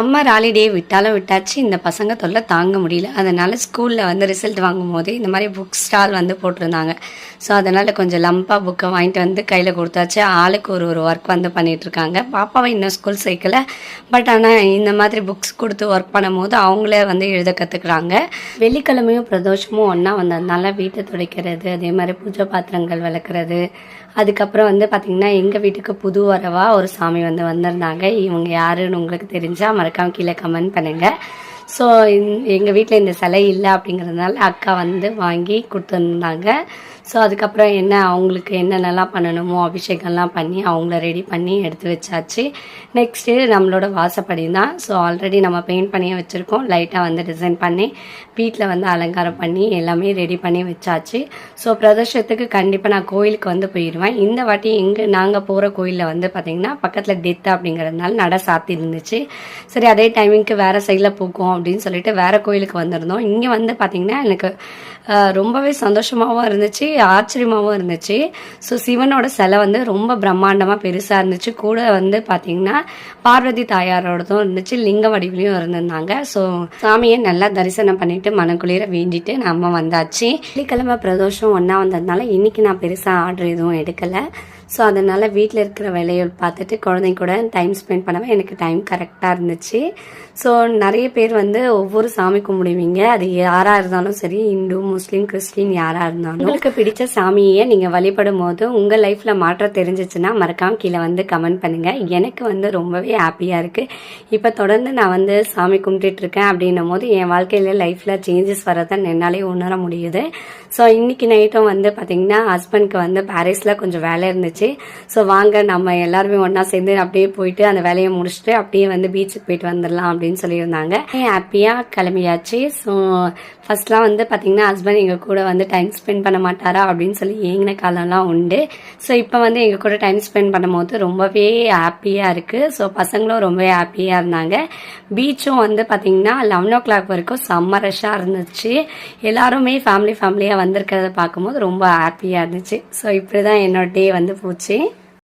Summer holiday விட்டாலும் விட்டாச்சு இந்த பசங்க தொல்லை தாங்க முடியல. அதனால் ஸ்கூலில் வந்து ரிசல்ட் வாங்கும் போது இந்த மாதிரி புக் ஸ்டால் வந்து போட்டிருந்தாங்க. ஸோ அதனால் கொஞ்சம் லம்பாக புக்கை வாங்கிட்டு வந்து கையில் கொடுத்தாச்சு. ஆளுக்கு ஒரு ஒரு ஒர்க் வந்து பண்ணிகிட்ருக்காங்க பாப்பாவை இன்னும் ஸ்கூல் சேர்க்கல. பட் ஆனால் இந்த மாதிரி புக்ஸ் கொடுத்து ஒர்க் பண்ணும்போது அவங்களே வந்து எழுத கற்றுக்குறாங்க வெள்ளிக்கிழமையும் பிரதோஷமும் ஒன்றா வந்ததுனால வீட்டை துடைக்கிறது அதே மாதிரி பூஜை பாத்திரங்கள் விளக்குறது. அதுக்கப்புறம் வந்து பார்த்திங்கன்னா எங்கள் வீட்டுக்கு புது வரவா ஒரு சாமி வந்து வந்திருந்தாங்க. இவங்க யாருன்னு உங்களுக்கு தெரிஞ்சால் மறக்காம கீழே கமெண்ட் பண்ணுங்கள் ஸோ எங்கள் வீட்டில் இந்த சிலை இல்லை அப்படிங்கிறதுனால அக்கா வந்து வாங்கி கொடுத்துருந்தாங்க. ஸோ அதுக்கப்புறம் என்ன அவங்களுக்கு என்னென்னலாம் பண்ணணுமோ அபிஷேகம்லாம் பண்ணி அவங்கள ரெடி பண்ணி எடுத்து வச்சாச்சு. நெக்ஸ்ட்டு நம்மளோட வாசப்படி தான். ஸோ ஆல்ரெடி நம்ம பெயிண்ட் பண்ணியே வச்சுருக்கோம். லைட்டாக வந்து டிசைன் பண்ணி வீட்டில் வந்து அலங்காரம் பண்ணி எல்லாமே ரெடி பண்ணி வச்சாச்சு. ஸோ பிரதர்ஷத்துக்கு கண்டிப்பாக நான் கோயிலுக்கு வந்து போயிடுவேன் இந்த வாட்டி இங்கே நாங்கள் போகிற கோயிலில் வந்து பார்த்திங்கன்னா பக்கத்தில் டெத் அப்படிங்கிறதுனால நட சாத்தி இருந்துச்சு சரி அதே டைமிங்க்கு வேறு சைடில் போகும் அப்படின்னு சொல்லிட்டு வேறு கோயிலுக்கு வந்திருந்தோம். இங்கே வந்து பார்த்திங்கன்னா எனக்கு ரொம்பவே சந்தோஷமாகவும் இருந்துச்சு ஆச்சரியமாகவும் இருந்துச்சு. ஸோ சிவனோட சிலை வந்து ரொம்ப பிரம்மாண்டமாக பெருசாக இருந்துச்சு. கூட வந்து பார்த்திங்கன்னா பார்வதி தாயாரோடதும் இருந்துச்சு லிங்க வடிவிலையும் இருந்திருந்தாங்க. ஸோ சாமியை நல்லா தரிசனம் பண்ணிட்டு மனக்குளிர வேண்டிட்டு நம்ம வந்தாச்சு. வெள்ளிக்கிழமை பிரதோஷம் ஒன்றா வந்ததுனால இன்னைக்கு நான் பெருசாக ஆர்டர் எதுவும் எடுக்கலை. ஸோ அதனால் வீட்டில் இருக்கிற வேலையை பார்த்துட்டு குழந்தைங்க கூட டைம் ஸ்பெண்ட் பண்ணவே எனக்கு டைம் கரெக்டாக இருந்துச்சு. ஸோ நிறைய பேர் வந்து வந்து ஒவ்வொரு சாமி கும்பிடுவீங்க. அது யாராக இருந்தாலும் சரி இந்து முஸ்லீம் கிறிஸ்டின் யாராக இருந்தாலும். உங்களுக்கு பிடிச்ச சாமியை நீங்கள் வழிபடும் போது உங்கள் லைஃப்பில் மாற்றம் தெரிஞ்சிச்சுன்னா மறக்காம கீழே வந்து கமெண்ட் பண்ணுங்கள் எனக்கு வந்து ரொம்பவே ஹாப்பியாக இருக்குது இப்போ தொடர்ந்து நான் வந்து சாமி கும்பிட்டு இருக்கேன் அப்படின்னும் போது என் வாழ்க்கையில் லைஃப்பில் சேஞ்சஸ் வரதான் என்னாலே உணர முடியுது. ஸோ இன்னைக்கு நைட்டும் வந்து பாத்தீங்கன்னா ஹஸ்பண்ட்க்கு வந்து பாரிஸ்ல கொஞ்சம் வேலை இருந்துச்சு. ஸோ வாங்க நம்ம எல்லாருமே ஒன்றா சேர்ந்து அப்படியே போயிட்டு அந்த வேலையை முடிச்சுட்டு அப்படியே வந்து பீச்சுக்கு போயிட்டு வந்துடலாம் அப்படின்னு சொல்லியிருந்தாங்க. ஹாப்பியாக கிளம்பியாச்சு. ஸோ ஃபர்ஸ்ட்லாம் வந்து பார்த்தீங்கன்னா ஹஸ்பண்ட் எங்கள் கூட வந்து டைம் ஸ்பெண்ட் பண்ண மாட்டாரா அப்படின்னு சொல்லி ஏங்கின காலம்லாம் உண்டு. ஸோ இப்போ வந்து எங்கள் கூட டைம் ஸ்பெண்ட் பண்ணும்போது ரொம்பவே ஹாப்பியாக இருக்குது ஸோ பசங்களும் ரொம்பவே ஹாப்பியாக இருந்தாங்க. பீச்சும் வந்து பார்த்தீங்கன்னா லெவன் ஓ கிளாக் வரைக்கும் செம்ம ரஷ்ஷாக இருந்துச்சு. எல்லாருமே ஃபேமிலி ஃபேமிலியாக வந்திருக்கிறத பார்க்கும்போது ரொம்ப ஹாப்பியாக இருந்துச்சு. ஸோ இப்படி தான் என்னோட டே வந்து போச்சு.